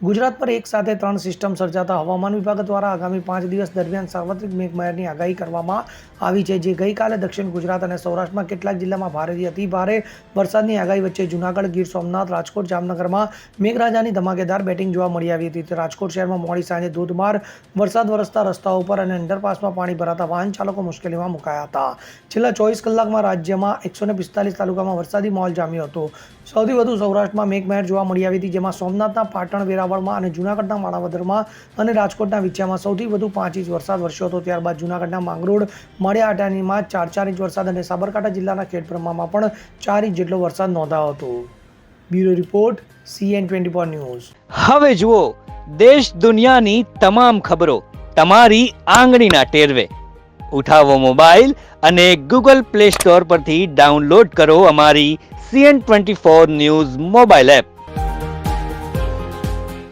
ગુજરાત પર એક સાથે ત્રણ સિસ્ટમ સર્જાતા હવામાન વિભાગ દ્વારા આગામી પાંચ દિવસ દરમિયાન સાર્વત્રિક મેઘમહેરની આગાહી કરવામાં આવી છે, જે ગઈકાલે દક્ષિણ ગુજરાત અને સૌરાષ્ટ્રમાં કેટલાક જિલ્લામાં ભારેથી અતિ ભારે વરસાદની આગાહી વચ્ચે જૂનાગઢ, ગીર સોમનાથ, રાજકોટ, જામનગરમાં મેઘરાજાની ધમાકેદાર બેટિંગ જોવા મળી આવી હતી. રાજકોટ શહેરમાં મોડી સાંજે ધોધમાર વરસાદ વરસતા રસ્તાઓ પર અને અંડરપાસમાં પાણી ભરાતા વાહન ચાલકો મુશ્કેલીમાં મુકાયા હતા. છેલ્લા ચોવીસ કલાકમાં રાજ્યમાં એકસો પિસ્તાલીસ તાલુકામાં વરસાદી માહોલ જામ્યો હતો. સૌથી વધુ સૌરાષ્ટ્રમાં મેઘમહેર જોવા મળી આવી હતી, જેમાં સોમનાથના પાટણ વેરાવળમાં અને જૂનાગઢના માણાવદરમાં અને રાજકોટના વિછામાં સૌથી વધુ પાંચ ઇંચ વરસાદ વરસ્યો હતો. ત્યારબાદ જૂનાગઢના માંગરોળ, મળ્યા અટાણીમાં ચાર ચાર ઇંચ વરસાદ અને સાબરકાંઠા જિલ્લાના ખેડબ્રહ્મામાં પણ ચાર ઇંચ જેટલો વરસાદ નોંધાયો હતો. Bureau report, CN twenty four news. હવે જુઓ, દેશ દુનિયાની તમામ ખબરો તમારી આંગળીના ટેરવે. ઉઠાવો મોબાઈલ અને ગૂગલ પ્લે સ્ટોર પરથી ડાઉનલોડ કરો અમારી CN twenty four news mobile app.